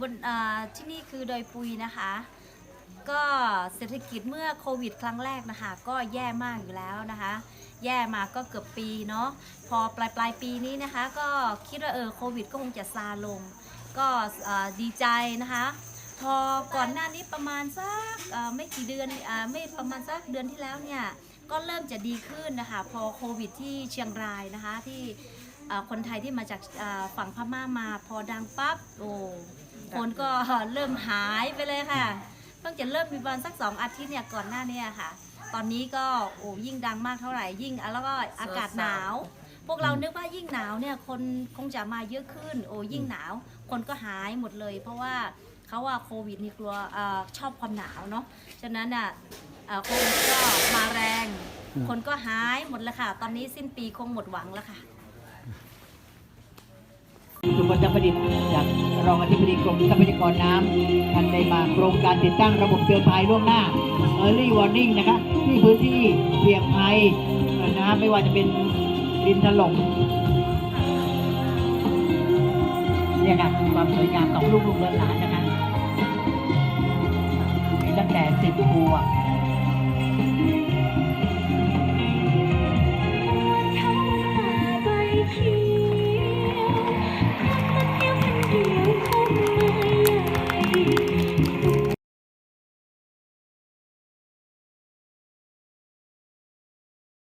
บนอ่าที่นี่คือดอยปุยนะคะ ก็เศรษฐกิจเมื่อโควิดครั้งแรกนะคะ ก็แย่มากอยู่แล้วนะคะ แย่มาก็เกือบปีเนาะพอปลายปลายปีนี้นะคะ ก็คิดว่าเออโควิดก็คงจะซาลง ก็ดีใจนะคะพอก่อนหน้านี้ประมาณสักไม่กี่เดือนอไม่ประมาณสักเดือนที่แล้วเนี่ยก็เริ่มจะดีขึ้นนะคะ พอโควิดที่เชียงรายนะคะที่ คนไทยที่มาจากอ่าฝั่งพม่ามาพอดังปั๊บโอ้คนก็เริ่มหายไปเลยค่ะเพิ่งจะเริ่มมีประมาณสักสองอาทิตย์เนี่ยก่อนหน้าเนี้ค่ะ ตอนนี้ก็โอ้ยิ่งดังมากเท่าไหร่ยิ่งอะแล้วก็อากาศหนาว พวกเรานึกว่ายิ่งหนาวเนี่ยคนคงจะมาเยอะขึ้น โอ้ยิ่งหนาว คนก็หายหมดเลย เพราะว่าเขาว่าโควิดนี่กลัวเออชอบความหนาวเนาะฉะนั้นอะเอ่อโควิดก็มาแรง คนก็หายหมดแล้วค่ะ ตอนนี้สิ้นปีคงหมดหวังแล้วค่ะ สุพลประดิษฐ์จากรองอธิบดีกรมทรัพยากรน้ำท่านได้มาโครงการติดตั้งระบบเตือนภัยล่วงหน้า Early Warning นะคะที่พื้นที่เสี่ยงภัยนะไม่ว่าจะเป็นดินถล่มเนี่ยค่ะความสวยงามของลูกลูกหลานนะคะตั้งแต่สิบขวบที่